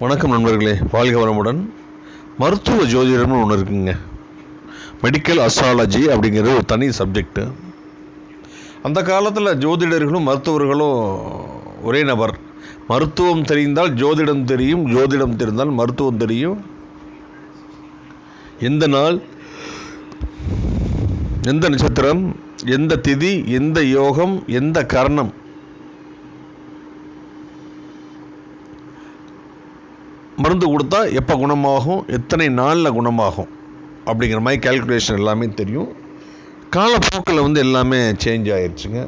வணக்கம் நண்பர்களே. வாழ்க வரமுடன் மருத்துவ ஜோதிடம்னு ஒன்று இருக்குங்க. மெடிக்கல் அஸ்ட்ராலஜி அப்படிங்கிறது ஒரு தனி சப்ஜெக்ட்டு அந்த காலத்தில் ஜோதிடர்களும் மருத்துவர்களும் ஒரே நபர். மருத்துவம் தெரிந்தால் ஜோதிடம் தெரியும் ஜோதிடம் தெரிந்தால் மருத்துவம் தெரியும். எந்த நாள் எந்த நட்சத்திரம் எந்த திதி எந்த யோகம் எந்த கரணம் மருந்து கொடுத்தா எப்போ குணமாகும்? எத்தனை நாளில் குணமாகும்? அப்படிங்கிற மாதிரி கேல்குலேஷன் எல்லாமே தெரியும். காலப்போக்கில் வந்து எல்லாமே சேஞ்ச் ஆயிடுச்சுங்க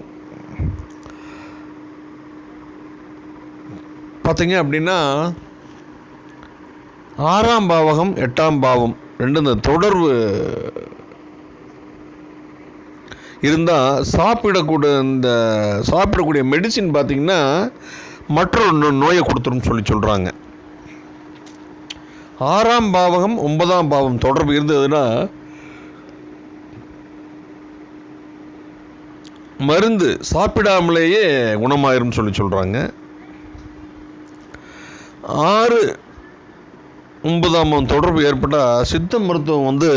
பார்த்தீங்க அப்படின்னா ஆறாம் பாவகம் எட்டாம் பாவம் ரெண்டும் இந்த தொடர்பு இருந்தால் சாப்பிடக்கூடிய இந்த சாப்பிடக்கூடிய மெடிசின் பார்த்திங்கன்னா மற்றொரு நோயை கொடுத்துருன்னு சொல்லி சொல்கிறாங்க ஆறாம் பாவகம் ஒன்பதாம் பாவம் தொடர்பு இருந்ததுன்னா மருந்து சாப்பிடாமலேயே குணமாயிரும்னு சொல்லி சொல்கிறாங்க ஆறு ஒன்பதாம் தொடர்பு ஏற்பட்டால் சித்த மருத்துவம் வந்து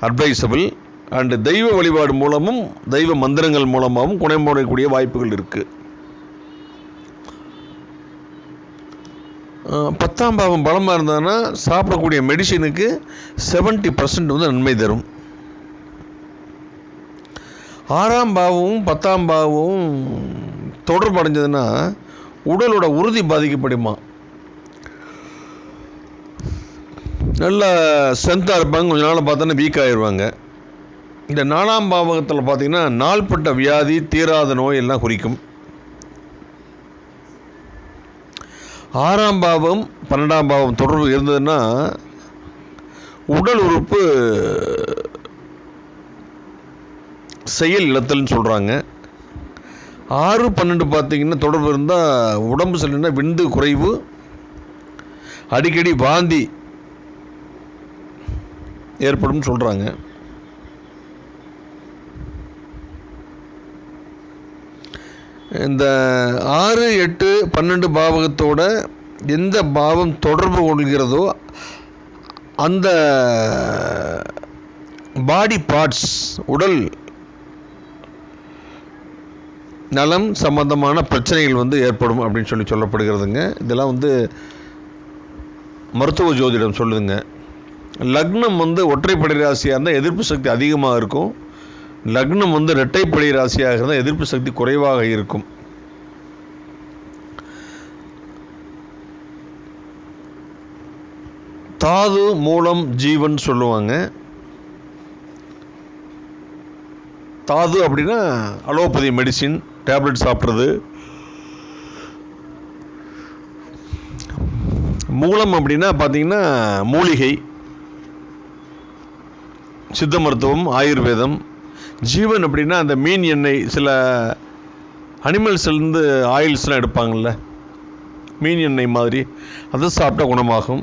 அட்வைசபிள் அண்டு தெய்வ வழிபாடு மூலமும் தெய்வ மந்திரங்கள் மூலமாகவும் குணமடையக்கூடிய வாய்ப்புகள் இருக்குது பத்தாம் பாவம் பலமாக இருந்ததுன்னா சாப்பிடக்கூடிய மெடிசினுக்கு 70% பர்சன்ட் வந்து நன்மை தரும். ஆறாம் பாவமும் பத்தாம் பாவமும் தொடர்பு அடைஞ்சதுன்னா உடலோட உறுதி பாதிக்கப்படுமா? நல்லா ஸ்ட்ரென்த்தாக இருப்பாங்க. கொஞ்ச நாள் பார்த்தோன்னா வீக் ஆயிடுவாங்க இந்த நாலாம் பாவகத்தில் பார்த்திங்கன்னா நாள்பட்ட வியாதி தீராத நோய் எல்லாம் குறிக்கும். ஆறாம் பாவம் பன்னெண்டாம் பாவம் தொடர்பு இருந்ததுன்னா உடல் உறுப்பு செயல் இழத்தல்னு சொல்கிறாங்க ஆறு பன்னெண்டு பார்த்திங்கன்னா தொடர்பு இருந்தால் உடம்பு சரியில்லைன்னா விந்து குறைவு அடிக்கடி வாந்தி ஏற்படும் சொல்கிறாங்க இந்த ஆறு எட்டு பன்னெண்டு பாவகத்தோட எந்த பாவம் தொடர்பு கொள்கிறதோ அந்த பாடி பார்ட்ஸ் உடல் நலம் சம்பந்தமான பிரச்சனைகள் வந்து ஏற்படும் அப்படின்னு சொல்லி சொல்லப்படுகிறதுங்க. இதெல்லாம் வந்து மருத்துவ ஜோதிடம் சொல்லுதுங்க. லக்னம் வந்து ஒற்றைப்படை ராசியாக இருந்தால் எதிர்ப்பு சக்தி அதிகமாக இருக்கும். லக்னம் வந்து இரட்டைப்படை ராசியாக இருந்தால் எதிர்ப்பு சக்தி குறைவாக இருக்கும். தாது மூலம் ஜீவன் சொல்லுவாங்க. தாது அப்படின்னா அலோபதி மெடிசின் டேப்லெட் சாப்பிட்றது. மூலம் அப்படின்னா பார்த்தீங்கன்னா மூலிகை சித்த மருத்துவம் ஆயுர்வேதம். ஜீவன் அப்படின்னா அந்த மீன் எண்ணெய் சில அனிமல்ஸ்லேருந்து ஆயில்ஸ்லாம் எடுப்பாங்கள்ல மீன் எண்ணெய் மாதிரி. அதை சாப்பிட்டா குணமாகும்.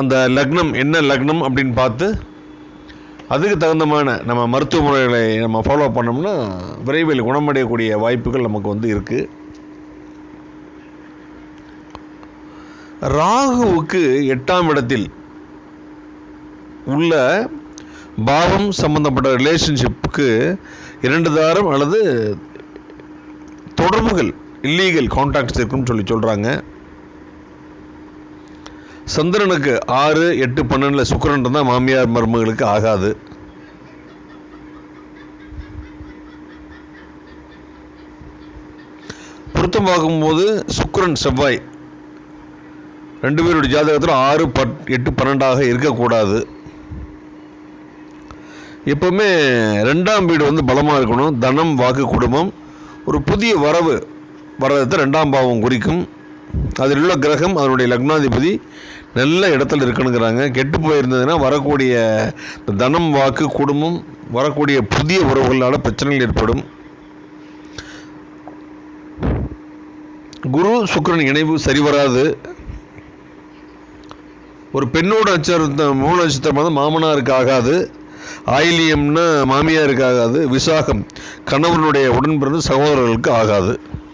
அந்த லக்னம் என்ன லக்னம் அப்படின்னு பார்த்து அதுக்கு தகுந்தமான நம்ம மருத்துவ முறைகளை நம்ம ஃபாலோ பண்ணோம்னா விரைவில் குணமடையக்கூடிய வாய்ப்புகள் நமக்கு வந்து இருக்குது ராகுவுக்கு எட்டாம் இடத்தில் உள்ள பாவம் சம்பந்தப்பட்ட ரிலேஷன்ஷிப்புக்கு இரண்டு தாரம் அல்லது தொடர்புகள் இல்லீகல் கான்டாக்ட்ஸ் இருக்குன்னு சொல்லி சொல்கிறாங்க சந்திரனுக்கு ஆறு எட்டு பன்னெண்டில் சுக்கரன் இருந்தால் மாமியார் மருமகளுக்கு ஆகாது. பொருத்தம் பார்க்கும்போது சுக்கரன் செவ்வாய். ரெண்டு பேருடைய ஜாதகத்தில் ஆறு பட் எட்டு பன்னெண்டாக இருக்கக்கூடாது. எப்பவுமே ரெண்டாம் வீடு வந்து பலமாக இருக்கணும். தனம் வாக்கு குடும்பம். ஒரு புதிய வரவு வர்றதை ரெண்டாம் பாவம் குறிக்கும். அதில் உள்ள கிரகம் அதனுடைய லக்னாதிபதி நல்ல இடத்துல இருக்கணுங்கிறாங்க. கெட்டு போயிருந்ததுன்னா வரக்கூடிய தனம் வாக்கு குடும்பம் வரக்கூடிய புதிய உறவுகளால் பிரச்சனைகள் ஏற்படும். குரு சுக்கரன் இணைவு சரி வராது. ஒரு பெண்ணோட நட்சத்திரம் மூல நட்சத்திரம் வந்து மாமனாருக்கு ஆகாது. ஆயிலியம்னா மாமியாருக்கு ஆகாது விசாகம். கணவனுடைய உடன்பிறந்த சகோதரர்களுக்கு ஆகாது.